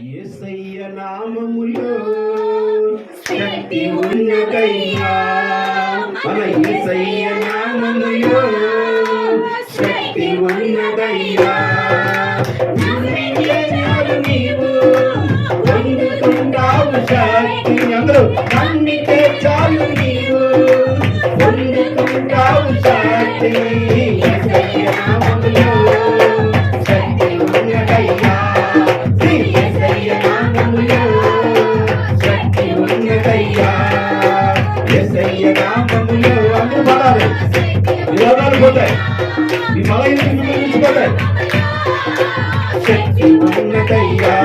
ఏసయ్య నామములో శక్తి ఉన్నదయ్యా. మన ఏసయ్య నామములో శక్తి ఉన్నదయ్యా. నమ్మితే చాలు నీవు పొందుకుంటావు శక్తి. అందరూ నమ్మితే చాలు నీవు పొందుకుంటావు శక్తి. శక్తి ఉన్నదయ్యా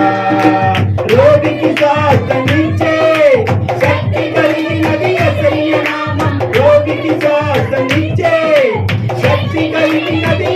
రోగికి శాస్త్రమిచ్చే శక్తి కలిగినది యేసయ్య నామం రోగికి శాస్త్రమిచ్చే శక్తి కలిగినది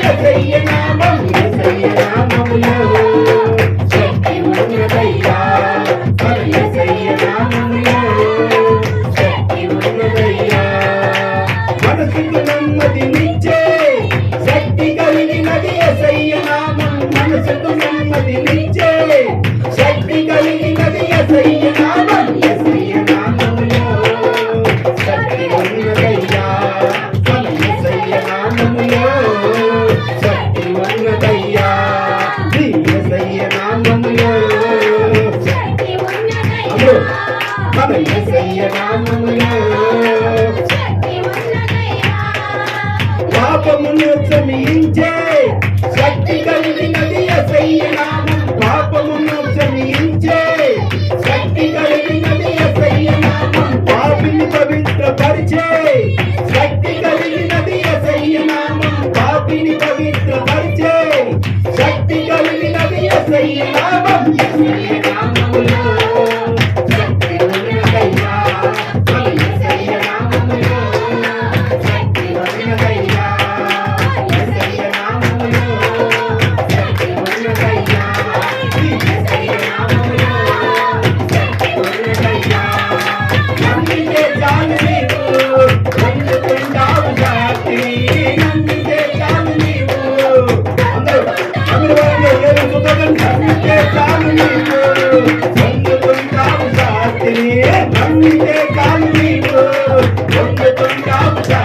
ఉన్నదయ్యా నీ యేసయ్య నామములో. మన యేసయ్య నామములో. పాపమును క్షమించే శక్తి కలిగినది యేసయ్య నామం. పాపమును క్షమించే శక్తి కలిగినది యేసయ్య నామం. పాపిని పవిత్రపరిచే శక్తి కలిగినది యేసయ్య నామం. పాపిని కలిగినది